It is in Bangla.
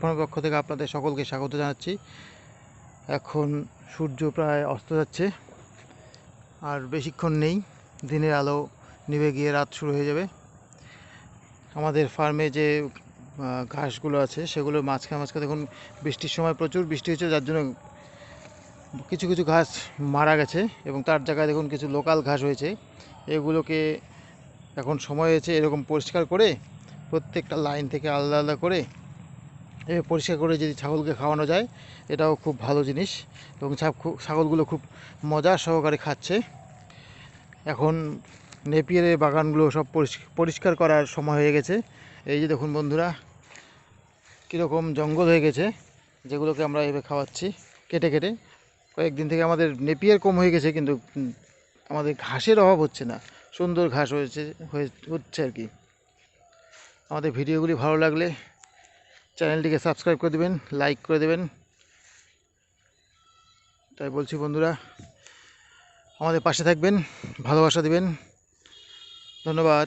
ফার্মের পক্ষ থেকে আপনাদের সকলকে স্বাগত জানাচ্ছি। এখন সূর্য প্রায় অস্ত যাচ্ছে, আর বেশিক্ষণ নেই, দিনের আলো নিভে গিয়ে রাত শুরু হয়ে যাবে। আমাদের ফার্মে যে ঘাসগুলো আছে সেগুলো মাঝখানে মাঝখানে দেখুন, বৃষ্টির সময় প্রচুর বৃষ্টি হচ্ছে যার জন্য কিছু কিছু ঘাস মারা গেছে, এবং তার জায়গায় দেখুন কিছু লোকাল ঘাস হয়েছে। এগুলোকে এখন সময় হয়েছে এরকম পরিষ্কার করে প্রত্যেকটা লাইন থেকে আলাদা আলাদা করে পরিষ্কার করে যদি ছাগলকে খাওয়ানো যায়, এটাও খুব ভালো জিনিস। এবং ছাগ- ছাগলগুলো খুব মজা সহকারে খাচ্ছে। এখন নেপিয়ারের বাগানগুলো সব পরিষ্কার করার সময় হয়ে গেছে। এই যে দেখুন বন্ধুরা, কীরকম জঙ্গল হয়ে গেছে, যেগুলোকে আমরা এভাবে খাওয়াচ্ছি কেটে কেটে। কয়েকদিন থেকে আমাদের নেপিয়ার কম হয়ে গেছে, কিন্তু আমাদের ঘাসের অভাব হচ্ছে না। সুন্দর ঘাস হয়েছে, হয়ে, হচ্ছে আর কি। আমাদের ভিডিওগুলি ভালো লাগলে চ্যানেলটিকে সাবস্ক্রাইব করে দেবেন, লাইক করে দেবেন। তাই বলছি বন্ধুরা, আমাদের পাশে থাকবেন, ভালোবাসা দেবেন। ধন্যবাদ।